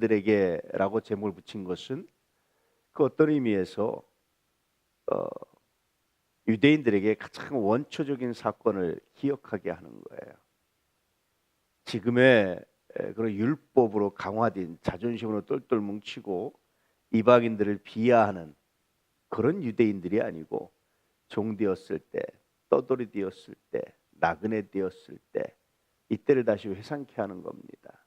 들에게라고 제목을 붙인 것은 그 어떤 의미에서 어, 유대인들에게 가장 원초적인 사건을 기억하게 하는 거예요. 지금의 에, 그런 율법으로 강화된 자존심으로 똘똘 뭉치고 이방인들을 비하하는 그런 유대인들이 아니고 종되었을 때, 떠돌이 되었을 때, 나그네 되었을 때 이때를 다시 회상케 하는 겁니다.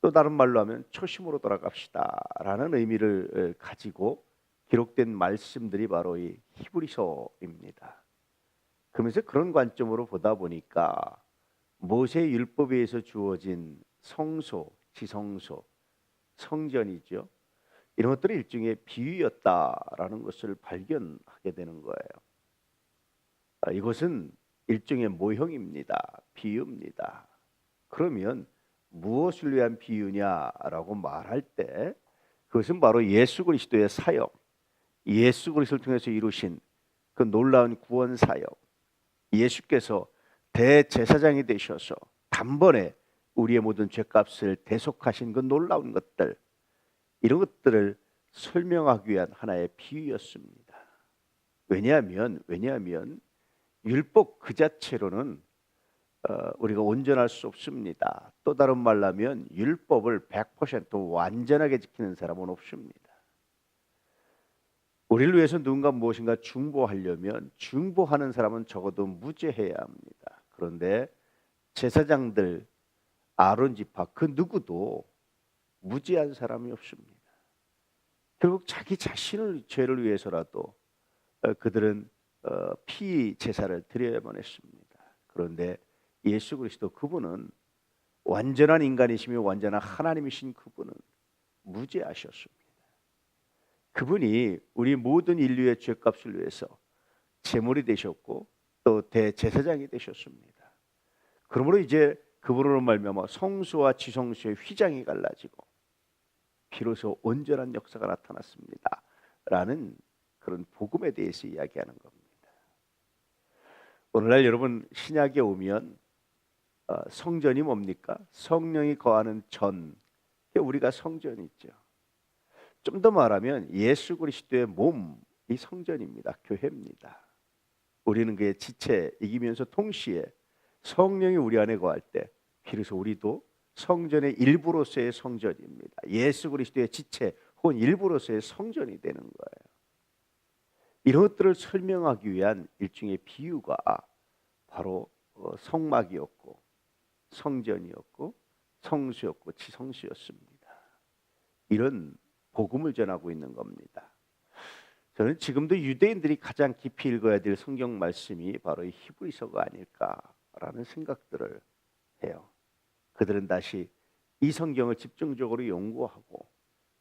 또 다른 말로 하면 초심으로 돌아갑시다라는 의미를 가지고 기록된 말씀들이 바로 이 히브리서입니다. 그러면서 그런 관점으로 보다 보니까 모세 율법에 의해서 주어진 성소, 지성소, 성전이죠. 이런 것들이 일종의 비유였다라는 것을 발견하게 되는 거예요. 아, 이것은 일종의 모형입니다. 비유입니다. 그러면 무엇을 위한 비유냐라고 말할 때 그것은 바로 예수 그리스도의 사역, 예수 그리스도를 통해서 이루신 그 놀라운 구원 사역, 예수께서 대제사장이 되셔서 단번에 우리의 모든 죄값을 대속하신 그 놀라운 것들 이런 것들을 설명하기 위한 하나의 비유였습니다. 왜냐하면 왜냐하면 율법 그 자체로는 어, 우리가 온전할 수 없습니다. 또 다른 말로 하면 율법을 100% 완전하게 지키는 사람은 없습니다. 우리를 위해서 누군가 무엇인가 중보하려면 중보하는 사람은 적어도 무죄해야 합니다. 그런데 제사장들 아론 지파 그 누구도 무죄한 사람이 없습니다. 결국 자기 자신을 죄를 위해서라도 어, 그들은 어, 피 제사를 드려야만 했습니다. 그런데 예수 그리스도 그분은 완전한 인간이시며 완전한 하나님이신 그분은 무죄하셨습니다. 그분이 우리 모든 인류의 죄값을 위해서 제물이 되셨고 또 대제사장이 되셨습니다. 그러므로 이제 그분으로 말미암아 성수와 지성수의 휘장이 갈라지고 비로소 온전한 역사가 나타났습니다. 라는 그런 복음에 대해서 이야기하는 겁니다. 오늘날 여러분 신약에 오면 어, 성전이 뭡니까? 성령이 거하는 전. 우리가 성전이죠. 좀 더 말하면 예수 그리스도의 몸 이 성전입니다. 교회입니다. 우리는 그의 지체이기면서 동시에 성령이 우리 안에 거할 때 비로소 우리도 성전의 일부로서의 성전입니다. 예수 그리스도의 지체 혹은 일부로서의 성전이 되는 거예요. 이런 것들을 설명하기 위한 일종의 비유가 바로 어, 성막이었고 성전이었고 성수였고 지성수였습니다. 이런 복음을 전하고 있는 겁니다. 저는 지금도 유대인들이 가장 깊이 읽어야 될 성경 말씀이 바로 이 히브리서가 아닐까라는 생각들을 해요. 그들은 다시 이 성경을 집중적으로 연구하고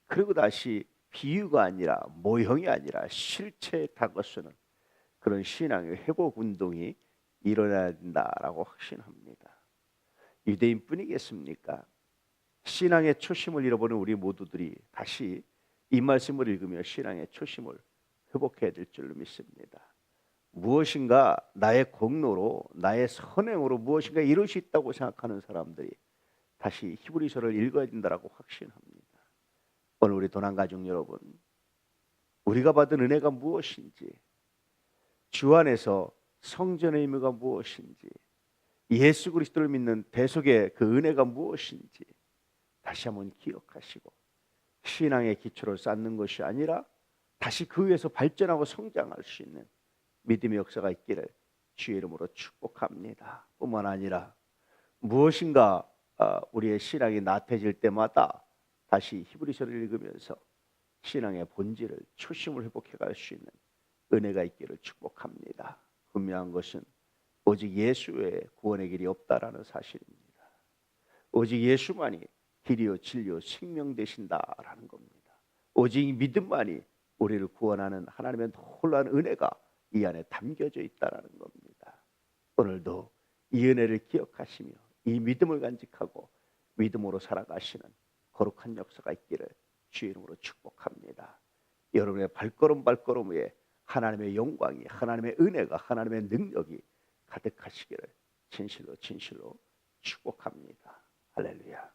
그리고 다시 비유가 아니라 모형이 아니라 실체에 다가서는 그런 신앙의 회복 운동이 일어나야 된다라고 확신합니다. 유대인뿐이겠습니까? 신앙의 초심을 잃어버린 우리 모두들이 다시 이 말씀을 읽으며 신앙의 초심을 회복해야 될 줄로 믿습니다. 무엇인가 나의 공로로 나의 선행으로 무엇인가 이룰 수 있다고 생각하는 사람들이 다시 히브리서를 읽어야 된다라고 확신합니다. 오늘 우리 도난 가족 여러분, 우리가 받은 은혜가 무엇인지 주 안에서 성전의 의미가 무엇인지 예수 그리스도를 믿는 대속의 그 은혜가 무엇인지 다시 한번 기억하시고 신앙의 기초를 쌓는 것이 아니라 다시 그 위에서 발전하고 성장할 수 있는 믿음의 역사가 있기를 주의 이름으로 축복합니다. 뿐만 아니라 무엇인가 아, 우리의 신앙이 나태해질 때마다 다시 히브리서를 읽으면서 신앙의 본질을 초심을 회복해 갈 수 있는 은혜가 있기를 축복합니다. 분명한 것은 오직 예수 외에 구원의 길이 없다라는 사실입니다. 오직 예수만이 길이요 진리요 생명 되신다라는 겁니다. 오직 믿음만이 우리를 구원하는 하나님의 놀라운 은혜가 이 안에 담겨져 있다라는 겁니다. 오늘도 이 은혜를 기억하시며 이 믿음을 간직하고 믿음으로 살아가시는 거룩한 역사가 있기를 주의 이름으로 축복합니다. 여러분의 발걸음 발걸음 위에 하나님의 영광이 하나님의 은혜가 하나님의 능력이 가득하시기를 진실로 진실로 축복합니다. 할렐루야.